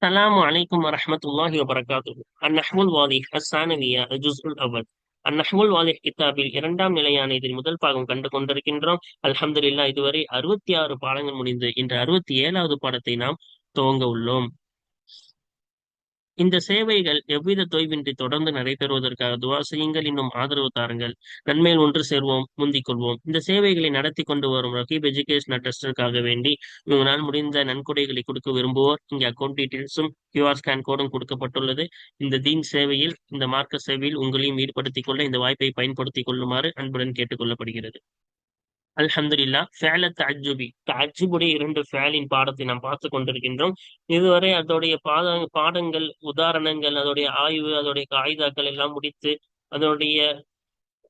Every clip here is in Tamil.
السلام عليكم ورحمة الله وبركاته النحو الواضح الثانوية الجزء الأول النحو الواضح கிதாபில் இரண்டாம் நிலையான இதில் முதல் பாகம் கண்டு கொண்டிருக்கின்றோம் அல்ஹம்துலில்லா இதுவரை அறுபத்தி ஆறு பாடங்கள் முடிந்து இன்று அறுபத்தி ஏழாவது பாடத்தை நாம் துவங்க உள்ளோம் இந்த சேவைகள் எவ்வித தொய்வின்றி தொடர்ந்து நடைபெறுவதற்காக துவா செய்யுங்கள். இன்னும் ஆதரவு தாருங்கள். நன்மையில் ஒன்று சேர்வோம் முந்திக் கொள்வோம். இந்த சேவைகளை நடத்தி கொண்டு வரும் ரகீப் எஜுகேஷன் ட்ரஸ்டிற்காக வேண்டி உங்களால் முடிந்த நன்கொடைகளை கொடுக்க விரும்புவோர் இங்கே அக்கௌண்ட் டீட்டெயில்ஸும் கியூஆர் ஸ்கேன் கோடும் கொடுக்கப்பட்டுள்ளது. இந்த தீன் சேவையில் இந்த மார்க்க சேவையில் உங்களையும் ஈடுபடுத்திக் கொள்ள இந்த வாய்ப்பை பயன்படுத்திக் கொள்ளுமாறு அன்புடன் கேட்டுக்கொள்ளப்படுகிறது அல்ஹம்துல்லா ஃபேல தஜுபி தஜுபுடைய இரண்டு ஃபேலின் பாடத்தை நாம் பார்த்து கொண்டிருக்கின்றோம். இதுவரை அதோடைய பாத பாடங்கள் உதாரணங்கள் அதோடைய ஆய்வு அதோடைய காகிதாக்கள் எல்லாம் முடித்து அதனுடைய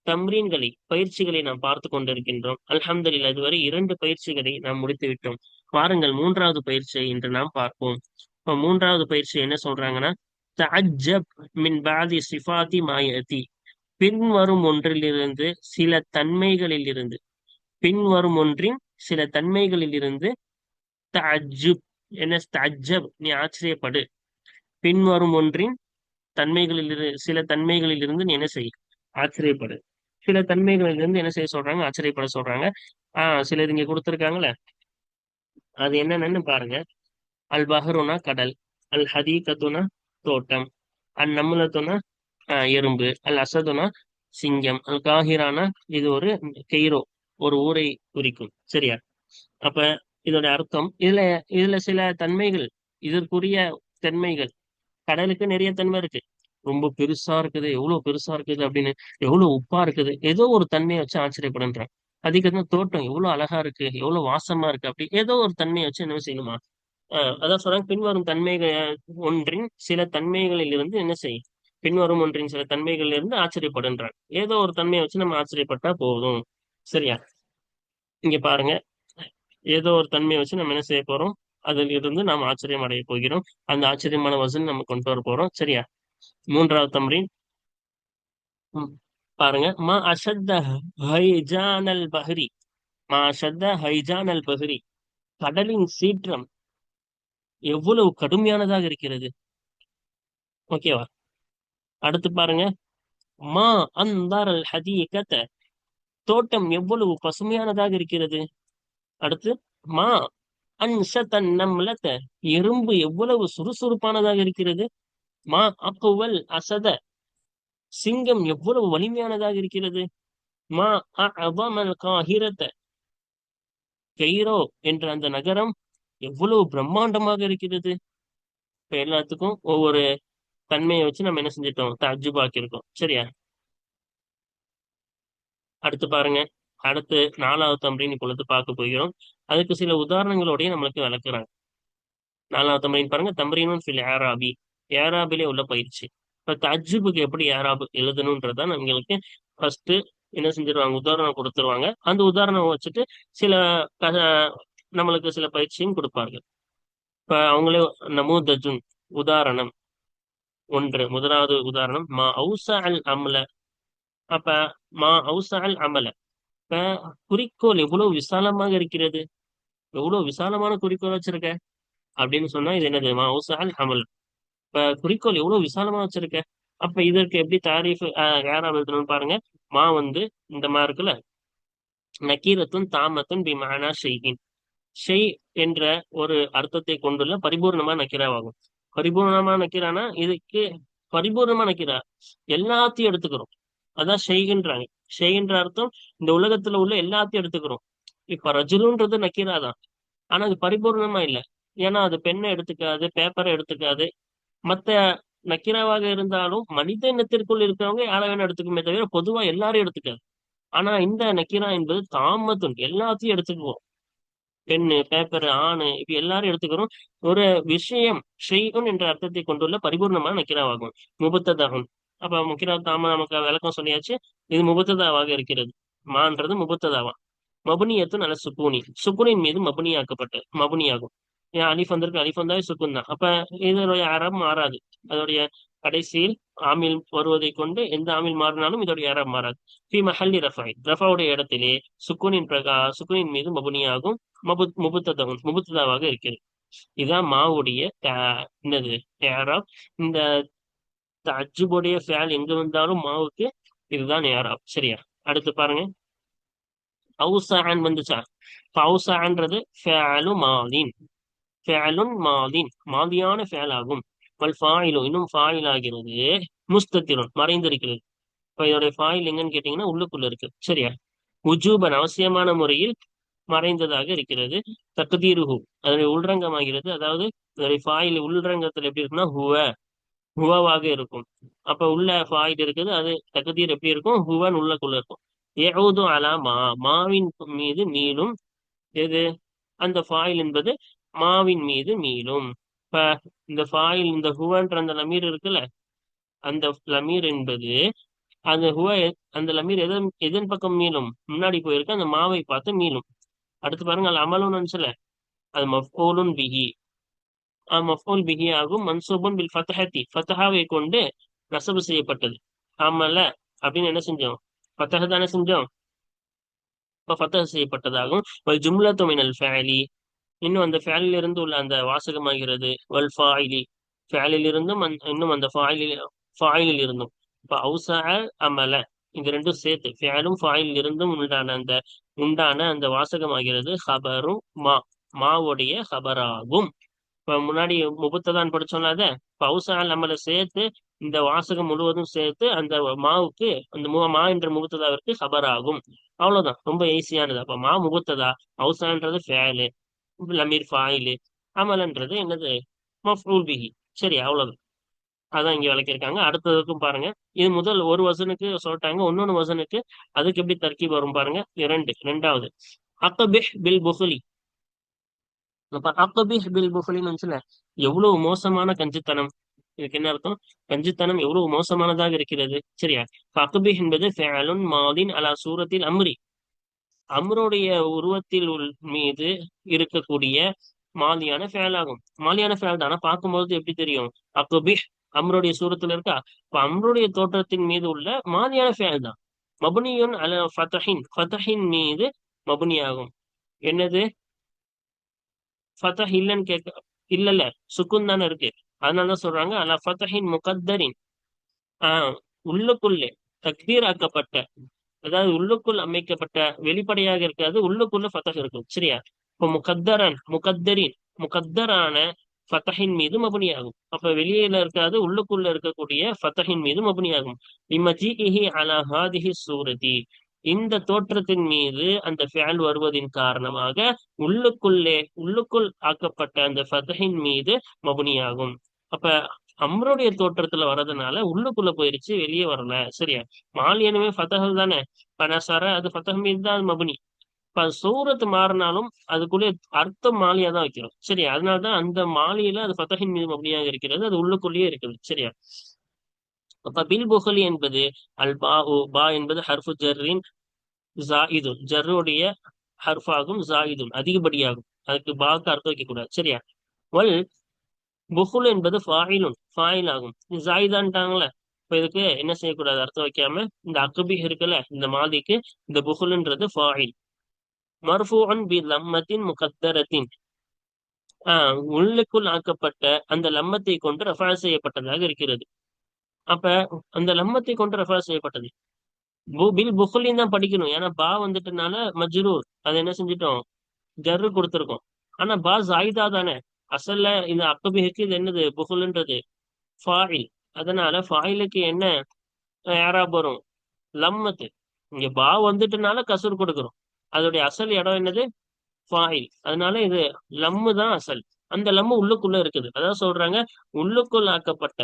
தம்ரீன்களை பயிற்சிகளை நாம் பார்த்து கொண்டிருக்கின்றோம். அல்ஹம்துல்லா இதுவரை இரண்டு பயிற்சிகளை நாம் முடித்து விட்டோம். வாருங்கள் மூன்றாவது பயிற்சியை இன்று நாம் பார்ப்போம். இப்போ மூன்றாவது பயிற்சி என்ன சொல்றாங்கன்னா தஜப் மின் பாதி சிஃபாதி மாயதி பின்வரும் ஒன்றிலிருந்து சில தன்மைகளில் இருந்து பின்வரும் ஒன்றின் சில தன்மைகளில் இருந்து என்ன தஅஜப் நீ ஆச்சரியப்படு. பின்வரும் ஒன்றின் தன்மைகளில் சில தன்மைகளில் இருந்து நீ என்ன செய்? ஆச்சரியப்படு. சில தன்மைகளில் இருந்து என்ன செய்ய சொல்றாங்க? ஆச்சரியப்பட சொல்றாங்க. ஆஹ் சிலர் இங்க கொடுத்துருக்காங்களே அது என்னென்னு பாருங்க. அல் பஹருனா கடல் அல் ஹதீகத்துனா தோட்டம் அல் நம்மளத்துனா எறும்பு அல் அசதுனா சிங்கம் அல் காஹிரானா இது ஒரு கெய்ரோ. ஒரு ஊரை குறிக்கும். சரியா? அப்ப இதோட அர்த்தம் இதுல இதுல சில தன்மைகள் இதற்குரிய தன்மைகள். கடலுக்கு நிறைய தன்மை இருக்கு. ரொம்ப பெருசா இருக்குது எவ்வளவு பெருசா இருக்குது அப்படின்னு எவ்வளவு உப்பா இருக்குது ஏதோ ஒரு தன்மையை வச்சு ஆச்சரியப்படுன்றான். அதுக்கு தோட்டம் எவ்வளவு அழகா இருக்கு எவ்வளவு வாசமா இருக்கு அப்படி ஏதோ ஒரு தன்மையை வச்சு என்ன செய்யணுமா? ஆஹ் அதான் சொல்றாங்க பின்வரும் தன்மைகள் ஒன்றின் சில தன்மைகளில் இருந்து என்ன செய்யும்? பின்வரும் ஒன்றின் சில தன்மைகளில் இருந்து ஆச்சரியப்படுன்றான். ஏதோ ஒரு தன்மையை வச்சு நம்ம ஆச்சரியப்பட்டா போதும். சரியா? இங்க பாருங்க. ஏதோ ஒரு தன்மையை வச்சு நம்ம என்ன செய்ய போறோம்? அதில் இருந்து நாம் ஆச்சரியம் அடைய போகிறோம். அந்த ஆச்சரியமான வசன் நம்ம கொண்டு வர போறோம். சரியா? மூன்றாவது தம்ரின் பாருங்க. மா அஷத்த ஹைஜானல் பஹரி. மா அஷத்த ஹைஜானல் பஹரி. கடலின் சீற்றம் எவ்வளவு கடுமையானதாக இருக்கிறது. ஓகேவா? அடுத்து பாருங்க. மா அந்தாரல் ஹதீகத்தை தோட்டம் எவ்வளவு பசுமையானதாக இருக்கிறது? அடுத்து மா அன்ச தன் நம்மளத்த எறும்பு எவ்வளவு சுறுசுறுப்பானதாக இருக்கிறது? மா அக்குவல் அசத சிங்கம் எவ்வளவு வலிமையானதாக இருக்கிறது? மா அவமல் காஹிரத்த கெய்ரோ என்ற அந்த நகரம் எவ்வளவு பிரம்மாண்டமாக இருக்கிறது? இப்ப எல்லாத்துக்கும் ஒவ்வொரு தன்மையை வச்சு நம்ம என்ன செஞ்சிட்டோம்? தஜுபாக்கியிருக்கோம் சரியா? அடுத்து பாருங்க. அடுத்து நாலாவது தம்பரின் இப்பொழுது பார்க்க போகிறோம். அதுக்கு சில உதாரணங்களோடய நம்மளுக்கு விளக்குறாங்க. நாலாவது தம்பரின் பாருங்க. தம்பரீனும் ஃபில் ஏராபி ஏராபிலே உள்ள பயிற்சி. இப்போ தஜுபுக்கு எப்படி ஏராபு எழுதணுன்றதான் நம்மளுக்கு ஃபர்ஸ்ட் என்ன செஞ்சிருவாங்க? உதாரணம் கொடுத்துருவாங்க. அந்த உதாரணம் வச்சுட்டு சில நம்மளுக்கு சில பயிற்சியும் கொடுப்பார்கள். இப்போ அவங்களே நமூதஜுன் உதாரணம். ஒன்று. முதலாவது உதாரணம். மா அவுசா அல் அம்ல. அப்ப மா அவுசால் அமல. இப்ப குறிக்கோள் எவ்வளவு விசாலமாக இருக்கிறது? எவ்வளவு விசாலமான குறிக்கோள் வச்சிருக்க? அப்படின்னு சொன்னா இது என்னது? மா அவுசால் அமல். இப்ப குறிக்கோள் எவ்வளவு விசாலமா வச்சிருக்க? அப்ப இதற்கு எப்படி தாரீஃப் யாரா எழுதணும்னு பாருங்க. மா வந்து இந்த மா இருக்குல்ல. நக்கீரத்தும் தாமத்தும் பி மானா ஷெய்கின். ஷெய் என்ற ஒரு அர்த்தத்தை கொண்டுள்ள பரிபூர்ணமா நக்கீராவாகும். பரிபூர்ணமா நக்கீரானா இதுக்கு பரிபூர்ணமா நக்கீரா? எல்லாத்தையும் எடுத்துக்கிறோம். அதான் செய்கின்றாங்க செய்கின்ற அர்த்தம் இந்த உலகத்துல உள்ள எல்லாத்தையும் எடுத்துக்கிறோம். இப்ப ரஜுலுன்றது நக்கீரா தான். ஆனா அது பரிபூர்ணமா இல்ல. ஏன்னா அது பெண்ணை எடுத்துக்காது பேப்பரை எடுத்துக்காது. மத்த நக்கீராவாக இருந்தாலும் மனித இனத்திற்குள் இருக்கிறவங்க யாரை வேணா எடுத்துக்குமே தவிர பொதுவா எல்லாரும் எடுத்துக்காது. ஆனா இந்த நக்கீரா என்பது தாமத்தும் எல்லாத்தையும் எடுத்துக்குவோம். பெண்ணு பேப்பர் ஆணு இப்ப எல்லாரும் எடுத்துக்கிறோம். ஒரு விஷயம் செய்யும் என்ற அர்த்தத்தை கொண்டுள்ள பரிபூர்ணமான நக்கீராவாகும். முபத்ததாகும் அப்ப முக்கிய தாம நமக்கு விளக்கம் சொல்லியாச்சு இது முபத்ததாவாக இருக்கிறது. மான்றது முபத்ததாவா மபுனியத்து நல்ல சுக்குனி. சுக்குனின் மீது மபுனியாக்கப்பட்டு மபுனியாகும். ஏன் அலிஃப் வந்திருக்கு அலிஃப் வந்தாவே சுக்குன் தான். அப்ப இதனுடைய அறம் மாறாது. அதோடைய கடைசியில் ஆமில் வருவதை கொண்டு எந்த ஆமில் மாறினாலும் இதோடைய அறம் மாறாது. பி மஹல்லி ரஃபாய். ரஃபாவுடைய இடத்திலே சுக்குனின் பிரகா சுக்குனின் மீது மபுனியாகும் மபு முபுத்ததாவும் முபுத்ததாவாக இருக்கிறது. இதுதான் மாவுடைய என்னது இந்த இந்த அஜுபுடைய ஃபேல் எங்க வந்தாலும் மாவுக்கு இதுதான் நேரம். சரியா? அடுத்து பாருங்க. அவுசான் வந்துச்சா? அவுசான்றது ஃபேலு மாதின் ஃபேலுன் மாதின் மாதியான ஃபேல் ஆகும் வல் ஃபாயிலும் இன்னும் ஃபாயில் ஆகிறது முஸ்தத்திரும் மறைந்திருக்கிறது. இப்போ இதோடைய ஃபாயில் எங்கன்னு கேட்டீங்கன்னா உள்ளுக்குள்ள இருக்கு. சரியா? உஜூபன் அவசியமான முறையில் மறைந்ததாக இருக்கிறது. தகுதீருஹு அதனுடைய உள்ரங்கமாகிறது. அதாவது அதனுடைய ஃபாயில் உள்ரங்கத்தில் எப்படி இருக்குன்னா ஹுவ. ஹுவாவாக இருக்கும். அப்ப உள்ள ஃபாயில் இருக்குது அது தகுதீர் எப்படி இருக்கும்? ஹுவன் உள்ளக்குள்ள இருக்கும். ஏவுதும் அலா மா மாவின் மீது மீளும். எது? அந்த ஃபாயில் என்பது மாவின் மீது மீளும். இப்ப இந்த ஃபாயில் இந்த ஹுவன்ற அந்த லமீர் இருக்குல்ல அந்த லமீர் என்பது அந்த ஹுவ அந்த லமீர் எதன் எதன் பக்கம் மீளும்? முன்னாடி போயிருக்கு அந்த மாவை பார்த்து மீளும். அடுத்து பாருங்க அது அமலும் நினைச்சல. அது மஃபோலும் பிஹி. மஃபோல் பிஹி ஆகும் மன்சூபன் பில் ஃபத்தஹத்தி. ஃபத்தஹாவை கொண்டு நசபு செய்யப்பட்டது. ஆமல்ல? அப்படின்னு என்ன செஞ்சோம்? ஃபத்தஹ தானே செஞ்சோம்? இப்போ ஃபத்தஹ செய்யப்பட்டதாகும். ஜும்லத்து மினல் ஃபேலி இன்னும் அந்த ஃபேலில் இருந்து உள்ள அந்த வாசகமாகிறது. வல் ஃபாயிலி ஃபேலில் இருந்தும் இன்னும் அந்த ஃபாயிலில் ஃபாயிலில் இருந்தும் இப்போ அவுசா அமல இந்த ரெண்டும் சேர்த்து ஃபேலும் ஃபாயில் இருந்தும் உண்டான அந்த உண்டான அந்த வாசகமாகிறது ஹபரும் மா. மாவுடைய ஹபராகும். இப்ப முன்னாடி முபத்ததான் படிச்சோம்ல அத பவுசால் நம்மள சேர்த்து இந்த வாசகம் முழுவதும் சேர்த்து அந்த மாவுக்கு அந்த மா என்ற முகத்ததாவிற்கு ஆகும் அவ்வளவுதான். ரொம்ப ஈஸியானது அப்ப மா முகத்ததா ஹவுசான்றது ஃபேலு லமீர் ஃபாயிலு அமலன்றது என்னது? மஃபூல் பிஹி சரி அவ்வளவுதான். அதான் இங்க விளக்கியிருக்காங்க. அடுத்ததுக்கும் பாருங்க. இது முதல் ஒரு வசனுக்கு சொல்லிட்டாங்க. இன்னொன்னு வசனுக்கு அதுக்கு எப்படி தர்க்கி வரும் பாருங்க. இரண்டு ரெண்டாவது. அக்கபிஹ் பில் புகலி. அப்ப அக்கபிஹ் பில் புகலின்னு எவ்வளவு மோசமான கஞ்சித்தனம்? இதுக்கு என்ன அர்த்தம்? கஞ்சித்தனம் எவ்வளவு மோசமானதாக இருக்கிறது? சரியா? அக்கபிஹ் என்பது ஃபேலுன் மாதின் அலா சூரத்தில் அம்ரி. அம்ருடைய உருவத்தில் மீது இருக்கக்கூடிய மாலியான ஃபேல் ஆகும். மாலியான ஃபேல் தானே. பார்க்கும்போது எப்படி தெரியும்? அக்கபிஹ் அம்ருடைய சூரத்துல இருக்கா? இப்ப அம்ருடைய தோற்றத்தின் மீது உள்ள மாதியான ஃபேல் தான். மபுனியுன் அல ஃபதஹின். ஃபதஹின் மீது மபுனி ஆகும் என்னது? ஃபதஹ் இல்லைன்னு கேட்க இல்ல இல்ல சுக்குன் தானே இருக்கு. அதனாலதான் சொல்றாங்க அல ஃபதஹின் முகத்தரின் ஆஹ் உள்ளுக்குள்ளே தக்தீர் ஆக்கப்பட்ட அதாவது உள்ளுக்குள் அமைக்கப்பட்ட வெளிப்படையாக இருக்காது உள்ளுக்குள்ள ஃபத்தஹ் இருக்கும். சரியா? இப்போ முகத்தரன் முகத்தரின் முகத்தரான ஃபத்தஹின் மீது மபுனியாகும் அப்ப வெளியில இருக்காது உள்ளுக்குள்ள இருக்கக்கூடிய ஃபத்தஹின் மீது மபுனியாகும் இம்மஜிஹி அலா சூரதி. இந்த தோற்றத்தின் மீது அந்த ஃபேல் வருவதின் காரணமாக உள்ளுக்குள்ளே உள்ளுக்குள் ஆக்கப்பட்ட அந்த ஃபதஹின் மீது மபுனியாகும். அப்ப அம்ருடைய தோற்றத்துல வர்றதுனால உள்ளுக்குள்ள போயிருச்சு வெளியே வரல. சரியா? மாலியனுமே ஃபதஹல் தானே? பனசர அது ஃபதஹ் மீது தான் மபுனி. இப்ப சூரத்து மாறினாலும் அதுக்குள்ளே அர்த்தம் மாலியா தான் வைக்கிறோம். சரி அதனாலதான் அந்த மாலியில அது ஃபதஹின் மீது மபுனியாக இருக்கிறது அது உள்ளுக்குள்ளேயே இருக்குது. சரியா? அப்ப பில் புகலி என்பது அல் பா பா என்பது ஹர்ஃபு ஜர்ரின் ஜாயிதுன் ஜர்ருடைய ஹர்ஃபாகும் ஜாயிதுன் அதிகப்படியாகும். அதுக்கு பாக்கு அர்த்தம் வைக்க கூடாது சரியா? வல் புகுல் என்பது ஃபாயிலுன் ஃபாயில் ஆகும். ஜாயிதான்ட்டாங்களே இப்ப இதுக்கு என்ன செய்யக்கூடாது? அர்த்தம் வைக்காம இந்த அக்குபி இருக்குல்ல இந்த மாதிக்கு இந்த புகுல்ன்றது ஃபாயில் மர்ஃபூன் பி லம்மத்தின் முகத்தரத்தின் ஆஹ் உள்ளுக்குள் ஆக்கப்பட்ட அந்த லம்மத்தை கொண்டு ரஃபா செய்யப்பட்டதாக இருக்கிறது. அப்ப அந்த லம்மத்தை கொண்டு ரெஃபர் செய்யப்பட்டது. பில் புகுலின் தான் படிக்கணும். ஏன்னா பா வந்துட்டனால மஜ்ரூர். அதை என்ன செஞ்சிட்டோம்? ஜர்ரு கொடுத்துருக்கோம். ஆனா பா ஜாயிதா தானே. அசல்ல இந்த அக்கபிஹுக்கு இது என்னது? புகுல்ன்றது. ஃபாயில். அதனால ஃபாயிலுக்கு என்ன யாரா வரும் லம்மத்து. இங்க பா வந்துட்டனால கசூர் கொடுக்குறோம். அதோடைய அசல் இடம் என்னது? ஃபாயில். அதனால இது லம்மு தான் அசல். அந்த லம்மு உள்ளுக்குள்ள இருக்குது. அதான் சொல்றாங்க உள்ளுக்குள் ஆக்கப்பட்ட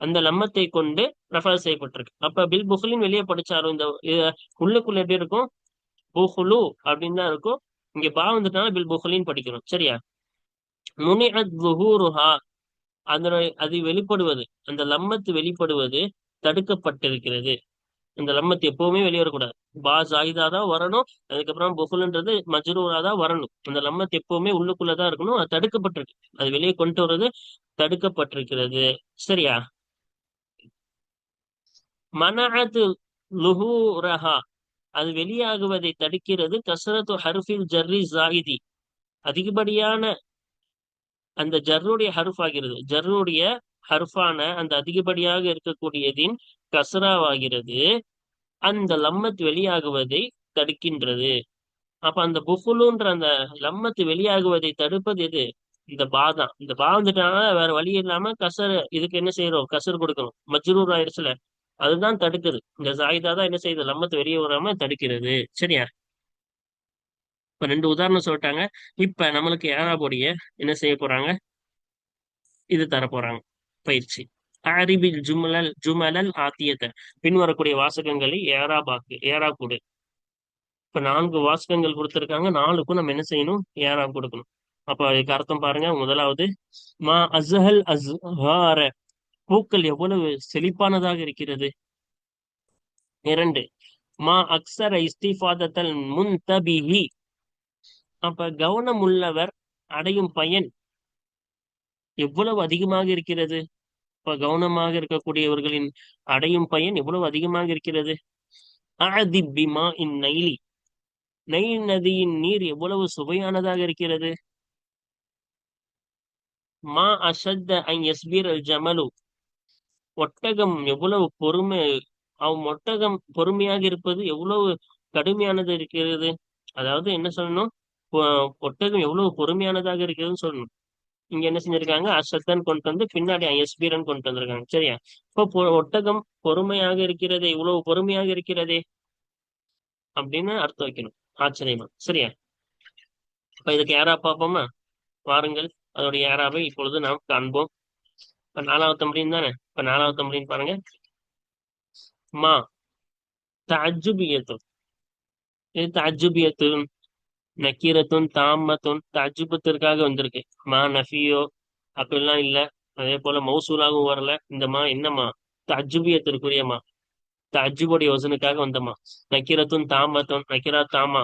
அந்த லம்மத்தை கொண்டு ரெஃபர் செய்யப்பட்டிருக்கு. அப்ப பில் புகுலின் வெளியே படிச்சாரும் இந்த உள்ளுக்குள்ள எப்படி இருக்கும்? புகுலு அப்படின்னு தான் இருக்கும். இங்க பா வந்துட்டாலும் பில் புகுலின் படிக்கணும். சரியா? முனிஅத் லுஹூருஹா அதனுடைய அது வெளிப்படுவது அந்த லம்மத்து வெளிப்படுவது தடுக்கப்பட்டிருக்கிறது. இந்த லம்மத்து எப்பவுமே வெளியே வரக்கூடாது. பா ஜாயிதா தான் வரணும். அதுக்கப்புறம் புகுல்ன்றது மஜ்ரூரா தான் வரணும். அந்த லம்மத்து எப்பவுமே உள்ளுக்குள்ளதான் இருக்கணும். அது தடுக்கப்பட்டிருக்கு. அது வெளியே கொண்டு வர்றது தடுக்கப்பட்டிருக்கிறது. சரியா? மனஅது லுஹூரஹா. அது வெளியாகுவதை தடுக்கிறது. கசரத்து ஹர்ஃபில் ஜர்ரி ஜாயிதி. அதிகப்படியான அந்த ஜர்ருடைய ஹர்ஃப் ஆகிறது ஜர்ருடைய ஹர்ஃபான அந்த அதிகப்படியாக இருக்கக்கூடியதின் கசராவாகிறது அந்த லம்மத் வெளியாகுவதை தடுக்கின்றது. அப்ப அந்த புஃபுலுன்ற அந்த லம்மத்து வெளியாகுவதை தடுப்பது எது? இந்த பாதம் இந்த பா வந்துட்டாங்கன்னா வேற வழி இல்லாம கசர் இதுக்கு என்ன செய்யறோம் கசர் கொடுக்கணும். மஜ்ரூர் ஆயிடுச்சுல. அதுதான் தடுக்குது. இந்த சாயிதா தான் என்ன செய்யுது? லம்மத்து வெளியே வராம தடுக்கிறது. சரியா? இப்ப ரெண்டு உதாரணம் சொல்லிட்டாங்க. இப்ப நம்மளுக்கு ஏராபோடைய என்ன செய்ய போறாங்க? இது தர போறாங்க. பயிற்சி. ஆரிபில் ஜுமலல் ஜுமலல் ஆத்தியத்தை. பின்வரக்கூடிய வாசகங்களை ஏராபாக்கு ஏரா கொடு. இப்ப நான்கு வாசகங்கள் கொடுத்திருக்காங்க. நாலுக்கும் நம்ம என்ன செய்யணும்? ஏரா கொடுக்கணும். அப்ப அதுக்கு அர்த்தம் பாருங்க. முதலாவது மா அஸ்ஹல் அஸ்ஹார. பூக்கள் எவ்வளவு செழிப்பானதாக இருக்கிறது? இரண்டு மா அக்சர இஸ்திஃபாதத்தல் முன்தபிஹி. அப்ப கவனம் உள்ளவர் அடையும் பயன் எவ்வளவு அதிகமாக இருக்கிறது? இப்ப கவனமாக இருக்கக்கூடியவர்களின் அடையும் பயன் எவ்வளவு அதிகமாக இருக்கிறது? பிமா இன் நைலி. நெய் நதியின் நீர் எவ்வளவு சுவையானதாக இருக்கிறது? மா அசத்த ஐ எஸ்பீர் அல் ஜமலு. ஒட்டகம் எவ்வளவு பொறுமை அவ் ஒட்டகம் பொறுமையாக இருப்பது எவ்வளவு கடுமையானது இருக்கிறது? அதாவது என்ன சொல்லணும்? ஒட்டகம் எவ்வளவு பொறுமையானதாக இருக்கிறதுன்னு சொல்லணும். இங்க என்ன செஞ்சிருக்காங்க? அசத்தன் கொண்டு வந்து பின்னாடி எஸ்பீரன் கொண்டு வந்திருக்காங்க. சரியா? இப்போ ஒட்டகம் பொறுமையாக இருக்கிறதே இவ்வளவு பொறுமையாக இருக்கிறதே அப்படின்னு அர்த்தம் வைக்கணும். ஆச்சரியமா? சரியா? இப்ப இதுக்கு யாரா பார்ப்போமா? வாருங்கள். அதோடைய யாராவை இப்பொழுது நாம் காண்போம். இப்ப நாலாவது தம்பரின் தானே? இப்ப நாலாவது தம்பரின் பாருங்க. மா. தஜுபியத்து இது தஜுபியத்து நக்கீரத்தும் தாமத்தும் தஜுபத்திற்காக வந்திருக்கு. மா நஃபியோ அப்படிலாம் இல்ல. அதே போல மௌசூலாகவும் வரல. இந்த மா என்னம்மா தஜுபியத்திற்குரியமா தஜுபுடைய வசனுக்காக வந்தம்மா நக்கீரத்தும் தாமத்தும் நக்கிரா தாமா.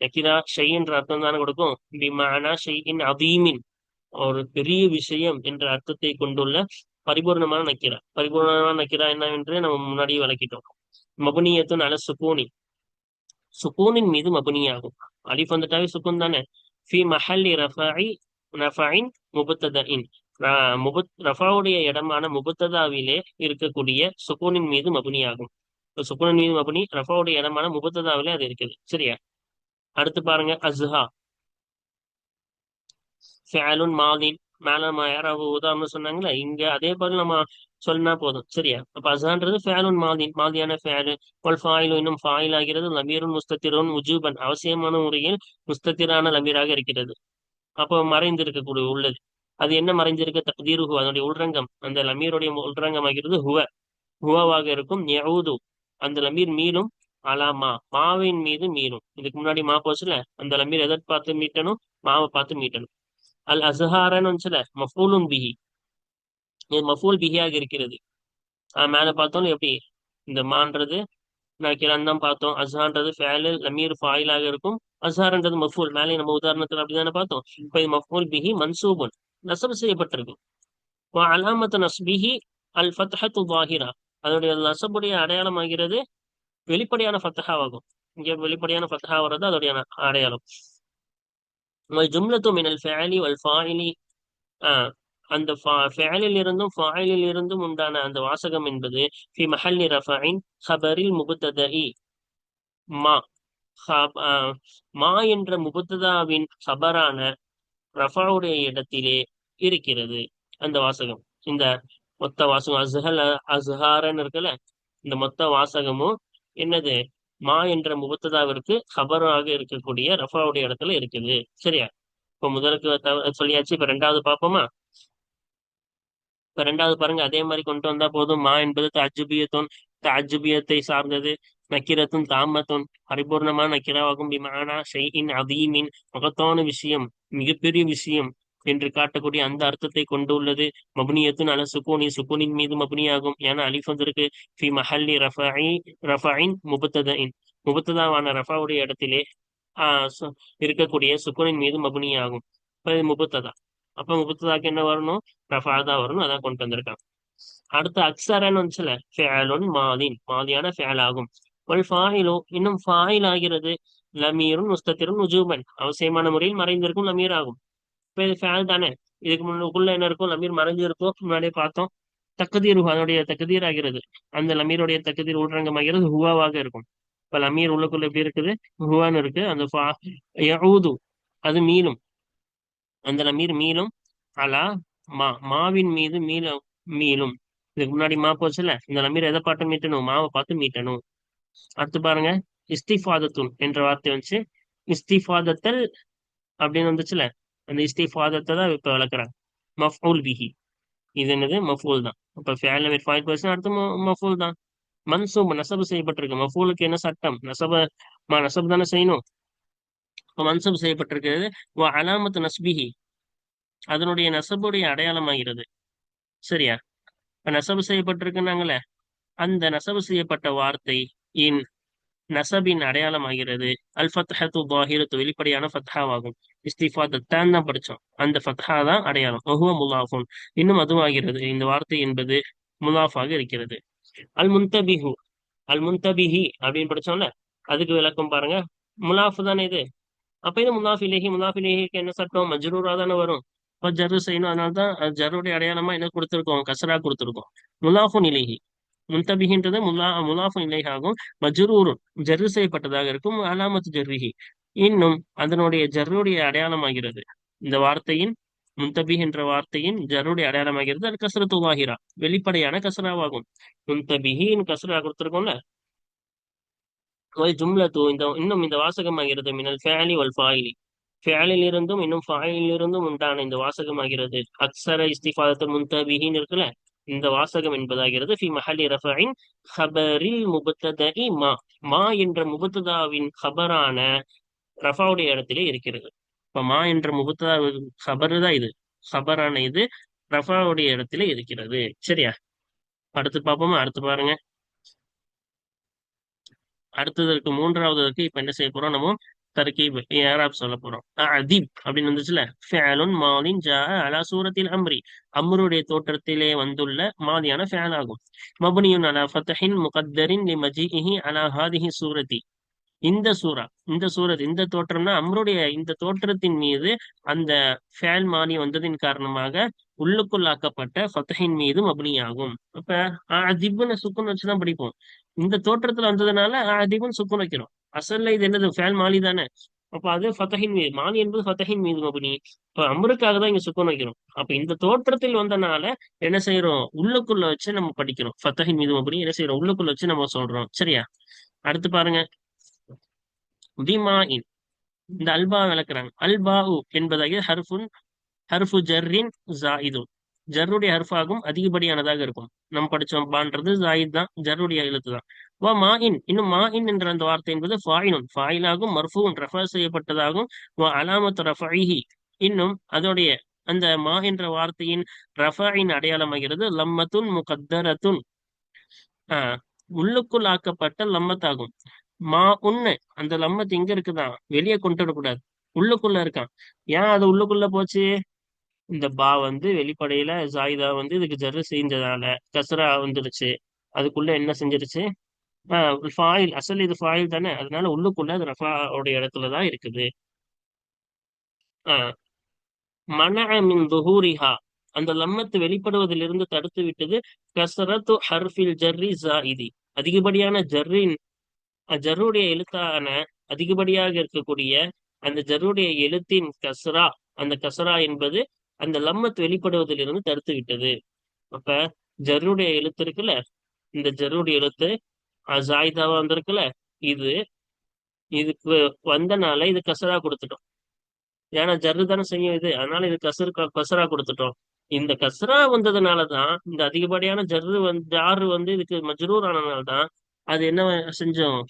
நக்கீரா ஷெய்ன்ற அர்த்தம் தானே கொடுக்கும். பிமானா ஷெய்யின் அதீமின் ஒரு பெரிய விஷயம் என்ற அர்த்தத்தை கொண்டுள்ள பரிபூர்ணமான நக்கிரா. பரிபூர்ணமான நக்கிரா என்னவென்று நம்ம முன்னாடி விளக்கிட்டோம். மபுனியத்தும் அல சுகூனி. சுகூனின் மீது மபுனியாகும். அலிஃப் வந்துட்டாவே சுக்குன் தானே? ஃபி மஹல்லி ரஃபாயி ரஃபாயின் முபத்ததின் முபத் ரஃபாவுடைய இடமான முபத்ததாவிலே இருக்கக்கூடிய சுகூனின் மீது மபுனியாகும். சுக்குனின் மீது மபுனி ரஃபாவுடைய இடமான முபத்ததாவிலே அது இருக்குது. சரியா? அடுத்து பாருங்க அஸ்ஹா. ஃபேலுன் மாதின் மேல நம்ம யாராவது உதாரணம் சொன்னாங்களா இங்க அதே போல நம்ம சொன்னா போதும் சரியா அப்ப அசான்றது ஃபேலுன் மாதின் மாதியான ஃபேலு ஒல் ஃபாயிலும் இன்னும் ஃபாயில் ஆகிறது லமீருன் முஸ்தத்திரோன் உஜூபன் அவசியமான முறையில் முஸ்தத்திரான லமீராக இருக்கிறது அப்போ மறைந்திருக்கக்கூடிய உள்ளது. அது என்ன மறைஞ்சிருக்க தக்தீருஹு அதனுடைய உள்ரங்கம். அந்த லமீருடைய உள்ரங்கம் ஆகிறது ஹுவ. ஹுவாவாக இருக்கும் யவுது அந்த லமீர் மீளும் அலாமா மாவின் மீது மீளும். இதுக்கு முன்னாடி மா போச்சுல? அந்த லமீர் எதை பார்த்து மீட்டணும்? மாவை பார்த்து மீட்டணும். அல் அசுஹாரன்னு வந்துச்சுல மஃபூலுன் பிஹி இது மஃபூல் பிஹியாக இருக்கிறது. மேல பார்த்தோம்؟ எப்படி؟ இந்த மான்றது நான் தான் பார்த்தோம். அசான்றது ஃபேலு லமீர் ஃபாயிலாக இருக்கும். அசார்ன்றது மஃபூல். மேலே நம்ம உதாரணத்தில் அப்படிதானே பார்த்தோம்? இப்போ இது மஃபூல் பிஹி மன்சூபுன். நசம் செய்யப்பட்டிருக்கும் அலாமத்து நஸ்பிஹி அல் ஃபத்ஹத்து வாஹிரா அதனுடைய நசபுடைய அடையாளம் ஆகிறது வெளிப்படையான ஃபத்தஹாவாகும் இங்க வெளிப்படையான ஃபத்தஹா வர்றது அதோடைய அடையாளம். ஜும்லத்து மினல் ஃபேலி வல் ஃபாயிலி. அந்த ஃபேலில் இருந்தும் ஃபாயிலில் இருந்தும் உண்டான அந்த வாசகம் என்பது ஃபி மஹல்லி ரஃபைன் ஹபரில் முபத்ததஇ மா மா என்ற முகுத்ததாவின் ஹபரான ரஃபாவுடைய இடத்திலே இருக்கிறது அந்த வாசகம். இந்த மொத்த வாசகம் அசுஹல் அஸ்ஹாரன் இருக்குல்ல இந்த மொத்த வாசகமும் என்னது? மா என்ற முகத்ததாவிற்கு ஹபராக இருக்கக்கூடிய ரஃபாவுடைய இடத்துல இருக்குது. சரியா? இப்ப முதலுக்கு சொல்லியாச்சு. இப்ப ரெண்டாவது பார்ப்போமா? இப்ப ரெண்டாவது பாருங்க. அதே மாதிரி கொண்டு வந்தா போதும். மா என்பது தாஜுபியத்தும் தாஜுபியத்தை சார்ந்தது. நக்கிரத்தும் தாமத்தும் பரிபூர்ணமான நக்கிராவாகும். பிமானா ஷெயின் அதீமின் மகத்தான விஷயம் மிகப்பெரிய விஷயம். என்று காட்டக்கூடிய அந்த அர்த்தத்தை கொண்டுள்ளது. மபுனியத்தின் அல சுகூனி சுகூனின் மீது மபுனியாகும். ஏன்னா அலிஃப் வந்திருக்கு. ஃபி மஹல்லி ரஃபாயி ரஃபாயின் முபத்ததின் முபத்ததாவான ரஃபாவுடைய இடத்திலே ஆஹ் இருக்கக்கூடிய சுக்கூனின் மீது மபுனியாகும். முபத்ததா? அப்ப முபத்ததாக்கு என்ன வரணும்? ரஃபா தான் வரணும். அதான் கொண்டு வந்திருக்காங்க அடுத்து அக்சரன் வந்துச்சுல ஃபேலுன் மாதின். மாதியான ஃபேல் ஆகும். ஒல் ஃபாயிலோ இன்னும் ஃபாயில் ஆகிறது. லமீரும் முஸ்தத்திரும் உஜூபன். அவசியமான முறையில் மறைந்திருக்கும் லமீர் ஆகும். ஃபேல் தானே? இதுக்கு முன்னுக்குள்ள என்ன இருக்கும்? லமீர் மறைஞ்சு இருக்கும். முன்னாடியே பார்த்தோம். தக்குதீர் அதனுடைய தக்குதீர் ஆகிறது. அந்த லமீருடைய தக்குதீர் உள்ரங்கமாகிறது ஹுவாவாக இருக்கும். இப்ப லமீர் உள்ளுக்குள்ள எப்படி இருக்குது? ஹுவான்னு இருக்கு. அந்த யஊது அது மீளும். அந்த லமீர் மீளும் அலா மா மாவின் மீது மீளும் மீளும். இதுக்கு முன்னாடி மா போச்சுல இந்த லமீர் எதை பார்த்து மீட்டணும்? மாவை பார்த்து மீட்டணும். அடுத்து பாருங்க. இஸ்திஃபாதத்துன் என்ற வார்த்தை வந்துச்சு. இஸ்திஃபாதத்தல் அப்படின்னு வந்துச்சுல அந்த இஸ்திஃபாதத்தை தான் இப்போ விளக்குறாங்க. மஃபூல் பிஹி. இது என்னது? மஃபூல் தான். இப்போ ஃபேல் நம்பர் ஃபைவ் பர்சன்ட் அடுத்து மஃபூல் தான். மன்சூப் நசபு செய்யப்பட்டிருக்கு. மஃபூலுக்கு என்ன சட்டம்? நசப மா நசப் தானே செய்யணும். இப்போ மன்சூப் செய்யப்பட்டிருக்கிறது. அலாமத்து நஸ்பிஹி. அதனுடைய நசபுடைய அடையாளமாகிறது. சரியா? இப்போ நசபு செய்யப்பட்டிருக்குன்னாங்களே அந்த நெசவு செய்யப்பட்ட வார்த்தை இன் நசபின் அடையாளம் ஆகிறது அல் ஃபத்ஹத்து பாஹிரத்து வெளிப்படையான ஃபத்ஹாவாகும். இஸ்திஃபா தத்தான் தான் படிச்சோம் அந்த ஃபத்ஹா தான் அடையாளம். ஒஹுவ முலாஃபுன். இன்னும் அதுவாகிறது. இந்த வார்த்தை என்பது முலாஃபாக இருக்கிறது. அல் முன்தபிஹு. அல் முன்தபிஹி அப்படின்னு படிச்சோம்ல அதுக்கு விளக்கம் பாருங்க. முலாஃபு தானே இது? அப்ப இது முலாஃப் இலேஹி? முலாஃப் இலேஹிக்கு என்ன சட்டம்? மஜ்ரூரா தானே வரும். இப்போ ஜரு செய்யணும். அதனால தான் ஜருடைய அடையாளமா என்ன கொடுத்துருக்கோம்? கசரா கொடுத்துருக்கோம். முலாஃபுன் இலேஹி. முன்தபிகின்றது முலா முலாஃபுன் இலேஹாகும் மஜ்ரூரும் ஜர்ரு செய்யப்பட்டதாக இருக்கும். அலாமத்து ஜர்ரிஹி. இன்னும் அதனுடைய ஜர்ருடைய அடையாளமாகிறது. இந்த வார்த்தையின் முன்தபி என்ற வார்த்தையின் ஜருடைய அடையாளமாகிறது. அது கசரத்து வாகிரா வெளிப்படையான கசராவாகும் முன்தபிஹின் கசரா கொடுத்துருக்கோம்ல? ஜும்லத்து இந்த இன்னும் இந்த வாசகமாகிறது. மினல் ஃபேலி வல் ஃபாயிலி. ஃபேலில் இருந்தும் இன்னும் ஃபாயிலில் இருந்தும் உண்டான இந்த வாசகமாகிறது. அக்சர இஸ்திஃபாதத்தில் முன்தபிஹின் இருக்குல்ல? இந்த வாசகம் என்பதாகிறது. ஃபி மஹலி ரஃபின் ஹபரில் முபத்ததஇ மா மா என்ற முபத்ததாவின் ஹபரான ரஃபாவுடைய இடத்திலே இருக்கிறது. இப்ப மா என்ற முபத்ததா ஹபரு தான் இது ஹபரான இது ரஃபாவுடைய இடத்திலே இருக்கிறது சரியா அடுத்து பார்ப்போமா அடுத்து பாருங்க அடுத்ததற்கு மூன்றாவதற்கு இப்ப என்ன செய்ய போறோம் நம்ம தர்கீப் ஏராப் சொல்ல போறோம். அதிப் அப்படின்னு வந்துச்சுல. ஃபேலுன் மாலின் ஜா அலா சூரத்தில் அம்ரி. அம்ருடைய தோற்றத்திலே வந்துள்ள மாதியான ஃபேல் ஆகும். மபுனியுன் அலா ஃபத்தஹின் முகத்தரின் லி மஜிஹி அலா ஹாதிஹி சூரத்தி இந்த சூரா இந்த சூரத் இந்த தோற்றம்னா அம்ருடைய இந்த தோற்றத்தின் மீது அந்த ஃபேல் மானி வந்ததின் காரணமாக உள்ளுக்குள்ளாக்கப்பட்ட ஃபத்தஹின் மீது மபுனியாகும். அப்ப அதிப்னு சுக்குன்னு வச்சுதான் படிப்போம். இந்த தோற்றத்துல வந்ததுனால அதிபுன்னு சுக்குன்னு வைக்கிறோம். அசல்ல இது என்னது? ஃபேல் மாலி தானே? அப்ப அது ஃபத்தஹின் மீது மாலி என்பது ஃபத்தஹின் மீது மபுனி. இப்ப அமருக்காக தான் இங்க சுக்கம் வைக்கிறோம் அப்ப இந்த தோற்றத்தில் வந்தனால என்ன செய்யறோம்? உள்ளுக்குள்ள வச்சு நம்ம படிக்கிறோம் ஃபத்தஹின் மீது மபுனி என்ன செய்யறோம்? உள்ளுக்குள்ள வச்சு நம்ம சொல்றோம். சரியா? அடுத்து பாருங்க. திமாயின் இந்த அல்பா விளக்குறாங்க. அல்பாஹு என்பதாகிய ஹர்ஃபுன் ஹர்ஃபு ஜர்ரின் ஜாயிதுன் ஜர்ருடைய ஹர்ஃபாகும் அதிகப்படியானதாக இருக்கும். நம்ம படிச்சோம். பான்றது ஜாயித் தான். ஜர்ருடைய எழுத்து தான். வா மா இன் இன்னும் மா இன் என்ற அந்த வார்த்தை என்பது ஃபாயினும் ஃபாயிலாகும் மர்ஃபூன் ரெஃபர் செய்யப்பட்டதாகும் வா அலாமத் ரஃபாயிஹி இன்னும் அதோடைய அந்த மா என்ற வார்த்தையின் ரஃபாயின் அடையாளமாகிறது லம்மத்துன் முகத்தரத்துன். ஆஹ் உள்ளுக்குள் ஆக்கப்பட்ட லம்மத்தாகும். மா உன்னு அந்த லம்மத் எங்க இருக்குதான் வெளியே கொண்டு விடக்கூடாது உள்ளுக்குள்ள இருக்கான். ஏன் அது உள்ளுக்குள்ள போச்சு? இந்த பா வந்து வெளிப்படையில ஜாயிதா வந்து இதுக்கு ஜர்ரு செஞ்சதால கசரா வந்துருச்சு அதுக்குள்ள என்ன செஞ்சிருச்சு? ஃபாயில் அசல் இது ஃபாயில் தானே? அதனால உள்ளுக்குள்ள அது ரஃபாவுடைய இடத்துலதான் இருக்குது. ஆஹ் மன துஹூரிஹா. அந்த லம்மத்து வெளிப்படுவதிலிருந்து தடுத்து விட்டது கசரத்து ஹர்ஃபில் ஜர்ரி ஜாயிதி. அதிகப்படியான ஜர்ரின் ஜர்ருடைய எழுத்தான அதிகப்படியாக இருக்கக்கூடிய அந்த ஜர்ருடைய எழுத்தின் கசரா அந்த கசரா என்பது அந்த லம்மத் வெளிப்படுவதிலிருந்து தடுத்து விட்டது. அப்ப ஜர்ருடைய எழுத்து இருக்குல்ல? இந்த ஜர்ருடைய எழுத்து ஜாயிதாவா வந்திருக்குல்ல இது இதுக்கு வந்தனால இது கசரா கொடுத்துட்டோம். ஏன்னா ஜர்ரு தானே செய்யும் இது. அதனால இது கசரு கசரா கொடுத்துட்டோம். இந்த கசரா வந்ததுனாலதான் இந்த அதிகப்படியான ஜர்ரு வந்து ஜாரு வந்து இதுக்கு மஜ்ரூர் ஆனதுனால்தான் அது என்ன செஞ்சோம்?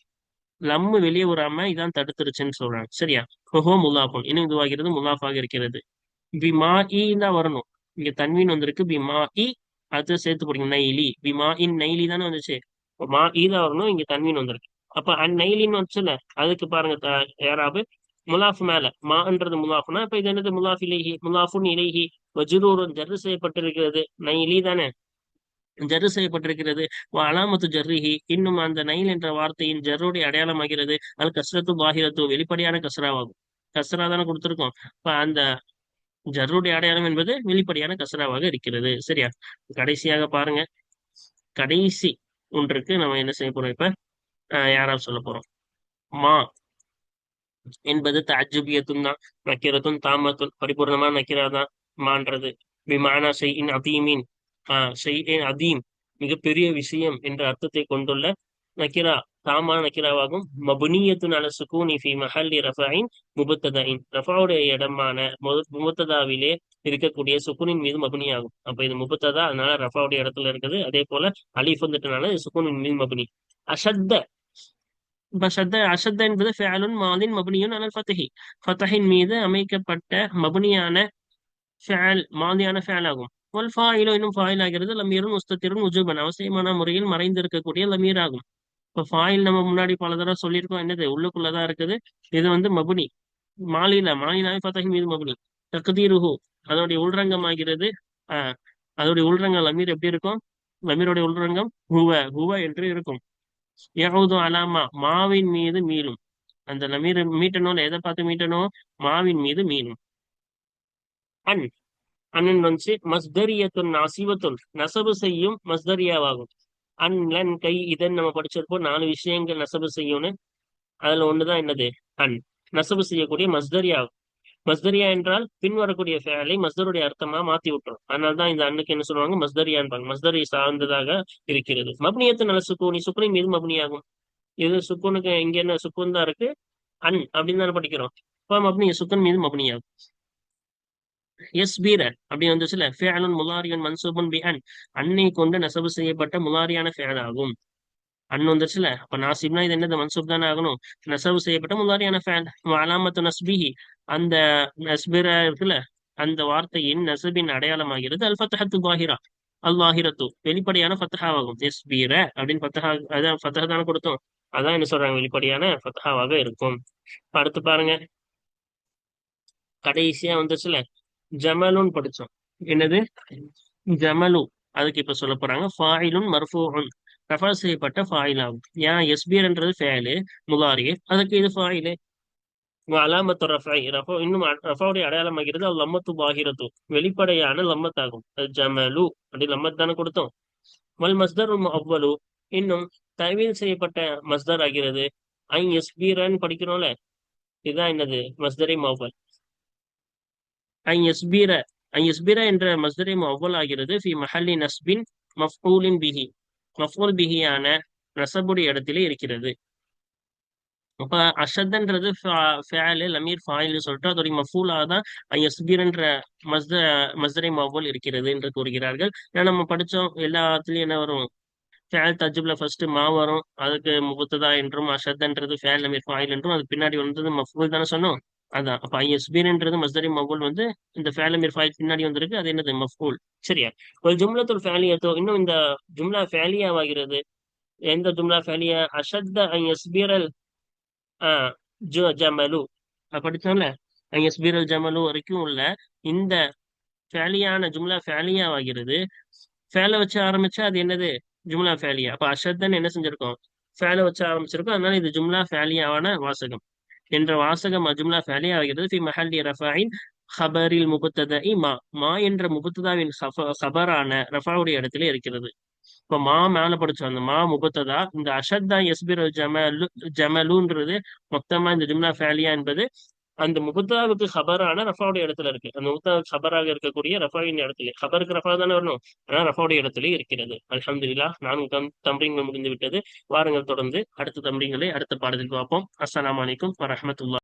லம்மு வெளியே வராம இதான் தடுத்துருச்சுன்னு சொல்றாங்க. சரியா? ஹோ முலாஃபுன். இன்னும் இதுவாகிறது முல்லாஃபாக இருக்கிறது. பிமா இ தான் வரணும். இங்க தன்வீன் வந்திருக்கு. பிமா இ அது சேர்த்து போடுங்க நைலி. பிமா இன் நைலி தானே வந்துச்சு. மா ஈதா வரணும் இங்க தன்வீன் வந்திருக்கு. அப்ப அந் நைலின்னு வந்துச்சுல அதுக்கு பாருங்க யாராவது முலாஃப் மேல. மான்றது முலாஃப்னா இப்ப இது என்னது? முலாஃப் இலேஹி. முலாஃபுன் இலேஹி. வஜுரூரன் ஜர்ரு செய்யப்பட்டிருக்கிறது. நைலி தானே? ஜர்ரு செய்யப்பட்டிருக்கிறது. அலாமத்து ஜர்ரிஹி. இன்னும் அந்த நைல் என்ற வார்த்தையின் ஜர்ருடைய அடையாளமாகிறது. அது கஸ்ரத்து பாகிரத்து வெளிப்படையான கசராவாகும் கசரா தானே கொடுத்துருக்கோம். இப்ப அந்த ஜர்ருடைய அடையாளம் என்பது வெளிப்படையான கசராவாக இருக்கிறது. சரியா? கடைசியாக பாருங்க. கடைசி. ஒன்றுக்கு நம்ம என்ன செய்ய போறோம் இப்ப? யாராவது சொல்ல போறோம்? மா என்பது தாஜுபியத்தும் தான். நக்கிரத்தும் தாமத்தும் பரிபூர்ணமான நக்கிரா தான். மான்றது. விமானா செய்யின் அதீமின். ஆஹ் செய்யின் அதீம் மிகப்பெரிய விஷயம் என்ற அர்த்தத்தை கொண்டுள்ள நக்கிரா தாமான நக்கிராவாகும் மபுனியத்துன் அல சுகூனி ஃபி மஹல்லி ரஃபாயின் முபத்ததாயின். ரஃபாவுடைய இடமான முபத்ததாவிலே இருக்கக்கூடிய சுக்குனின் மீது மபுனி ஆகும் அப்ப இது முபத்ததா? அதனால ரஃபாவுடைய இடத்துல இருக்குது. அதே போல அலிஃப் வந்துட்டனால சுக்குனின் மீது மபுனி. அஷத்த. அஷத்த என்பது ஃபேலுன் மாலின் மபுனியும் அனல் ஃபத்தஹி. ஃபத்தஹின் மீது அமைக்கப்பட்ட மபுனியான ஃபேல் மாதியான ஃபேல் ஆகும் ஒல் ஃபாயிலோ இன்னும் ஃபாயில் ஆகிறது லமீரும் முஸ்தத்திரும் உஜுபன். அவசியமான முறையில் மறைந்திருக்கக்கூடிய லமீர் ஆகும் இப்போ ஃபாயில் நம்ம முன்னாடி பல தடவை சொல்லியிருக்கோம். என்னது? உள்ளுக்குள்ளதான் இருக்குது. இது வந்து மபுனி. மாலில மாலினாவே பார்த்தா மீது மபுனி. தகுதீருஹு அதனுடைய உள்ரங்கம் ஆகிறது ஆஹ் அதோடைய உள்ரங்கம் லமீர் எப்படி இருக்கும்? லமீருடைய உள்ரங்கம் ஹுவ ஹுவ என்று இருக்கும். யகுது அலாமா மாவின் மீது மீளும். அந்த நமீர் மீட்டணும் எதை பார்த்து மீட்டணும்? மாவின் மீது மீளும். அன் அண்ணன் வந்து மஸ்தரியத்துன் நசிவத்துன் நசவு செய்யும் மஸ்தரியாவாகும். அன்லன் கை இதன் நம்ம படிச்சிருப்போம். நாலு விஷயங்கள் நசபு செய்யும்னு. அதுல ஒண்ணுதான் என்னது? அன். நசபு செய்யக்கூடிய மஸ்தரியா. மஸ்தரியா என்றால் பின் வரக்கூடிய ஃபேலை மஸ்தருடைய அர்த்தமா மாத்தி விட்டுரும். அதனால தான் இந்த அண்ணுக்கு என்ன சொல்லுவாங்க? மஸ்தரியான்பாங்க. மஸ்தரி சார்ந்ததாக இருக்கிறது. மப்னியத்து நல்ல சுக்கூனி. சுக்குனின் மீது மப்னியாகும். இது சுக்குனுக்கு இங்க என்ன சுக்குன் தான் இருக்கு? அன் அப்படின்னு தானே படிக்கிறோம். இப்போ மப்னி சுக்குன் மீது மப்னியாகும். எஸ் பீர அப்படி வந்துச்சுல. ஃபேலன் முலாரியன் மன்சூபன் பி அன் அன்னை கொண்டு நெசவு செய்யப்பட்ட முலாரியான ஃபேல் ஆகும் அன் வந்துருச்சுல அப்ப நாசிப்னா இது என்னது? மன்சூப் தானே ஆகணும். நெசவு செய்யப்பட்ட முலாரியான ஃபேல் அலாமத்து நஸ்பிஹி. அந்த நஸ்பிர இருக்குல்ல அந்த வார்த்தையின் நசபின் அடையாளமாகிறது அல் ஃபத்தஹத்து பாஹிரா. அல்லாஹிரத்து. வெளிப்படையான ஃபத்தஹாவாகும் எஸ் பீர அப்படின்னு ஃபத்தஹா அதான் ஃபத்தஹா தானே கொடுத்தோம். அதான் என்ன சொல்றாங்க? வெளிப்படையான ஃபத்தஹாவாக இருக்கும். அடுத்து பாருங்க. கடைசியா வந்துச்சுல. ஜமலுன்னு படிச்சோம். என்னது? ஜமலு. அதுக்கு இப்ப சொல்ல போறாங்க. ஃபாயிலுன் மர்ஃபூன் ரெஃபர் செய்யப்பட்ட ஃபாயில் ஆகும் ஏன்? எஸ்பியர்ன்றது ஃபேலு முலாரி அதுக்கு இது ஃபாயிலு. அலாமத்து ரஃபை ரஃபோ இன்னும் ரஃபாவுடைய அடையாளம் ஆகிறது அது லம்மத்து பாகிரத்து. வெளிப்படையான லம்மத்தாகும். ஜமலு. அப்படி லம்மத் தானே கொடுத்தோம். மல் மஸ்தர் அவ்வளு இன்னும் தைவீல் செய்யப்பட்ட மஸ்தர் ஆகிறது. ஐ எஸ்பீரன் படிக்கிறோம்ல. இதுதான் என்னது? மஸ்தரி மௌபல் ஐ எஸ்பீர ஐ யஸ்பீர என்ற மஸ்தரை அவ்வல் ஆகிறது. ஃபி மஹல்லி நஸ்பின் மஃபூலின் பிஹி மஃபூல் பிஹியான நசபுடைய இடத்திலே இருக்கிறது. அப்ப அஷத்ன்றது லமீர் ஃபாயில் சொல்லிட்டு அதோடைய மஃபூலாக தான் எஸ்பீர்ன்ற மஸ்த மஸ்தரை மஃபூல் இருக்கிறது என்று கூறுகிறார்கள். ஏன்னா நம்ம படிச்சோம் எல்லாத்துலயும் என்ன வரும்? ஃபேல் தஜுப்ல ஃபர்ஸ்ட் மா வரும். அதுக்கு முகத்துதா என்றும் அஷத்ன்றது ஃபேல் லமீர் ஃபாயில் என்றும் அது பின்னாடி வந்தது மஃபூல் தானே சொன்னோம்? அதான். அப்ப ஐஎஸ்பீர்ன்றது மஸ்தரி மஃபூல் வந்து இந்த ஃபேலமீர் ஃபாயில் பின்னாடி வந்திருக்கு. அது என்னது? மஃபூல் சரியா? ஒரு ஜும்லத்துல் ஃபேலியத்தோ இன்னும் இந்த ஜும்லா ஃபேலியாவாகிறது எந்த ஜும்லா ஃபேலியா அஷத்த ஐ எஸ்பீரல் ஆஹ் ஜோ ஜமலு. படித்தோம்ல எஸ்பீரல் ஜமலு வரைக்கும் உள்ள இந்த ஃபேலியான ஜும்லா ஃபேலியா ஆகிறது ஃபேலை வச்சு ஆரம்பிச்சா அது என்னது? ஜும்லா ஃபேலியா அப்ப அஷத்தன் என்ன செஞ்சிருக்கோம்? ஃபேலை வச்சு ஆரம்பிச்சிருக்கோம். அதனால இது ஜும்லா ஃபேலியாவான வாசகம். என்ற வாசகம் ஜும்லா ஃபேலியா ஆகிறது ஃபி மஹல்லி ரஃபாயின் ஹபரில் முபத்தத மா. மா என்ற முபத்ததாவின் ஹபரான ரஃபாவுடைய இடத்துல இருக்கிறது. இப்ப மா மேல படிச்சோம். அந்த மா முபத்ததா இந்த அஷத்தா எஸ்பிர் ஜமலு ஜமலுன்றது மொத்தமா இந்த ஜும்லா ஃபேலியா என்பது அந்த முபத்தாவுக்கு ஹபரான ரஃபாவுடைய இடத்துல இருக்கு. அந்த முபத்தாவுக்கு ஹபராக இருக்கக்கூடிய ரஃபாவின் இடத்துல ஹபருக்கு ரஃபா தானே வரணும்? ஆனா ரஃபாவுடைய இடத்துல இருக்கிறது. அலமதுல்லா நான்கு தம் முடிந்து விட்டது. வாரங்கள் தொடர்ந்து அடுத்த தம்பிங்களை அடுத்த பாடத்தில் பார்ப்போம். அஸ்லாம் வலைக்கும் வரமத்துல்லா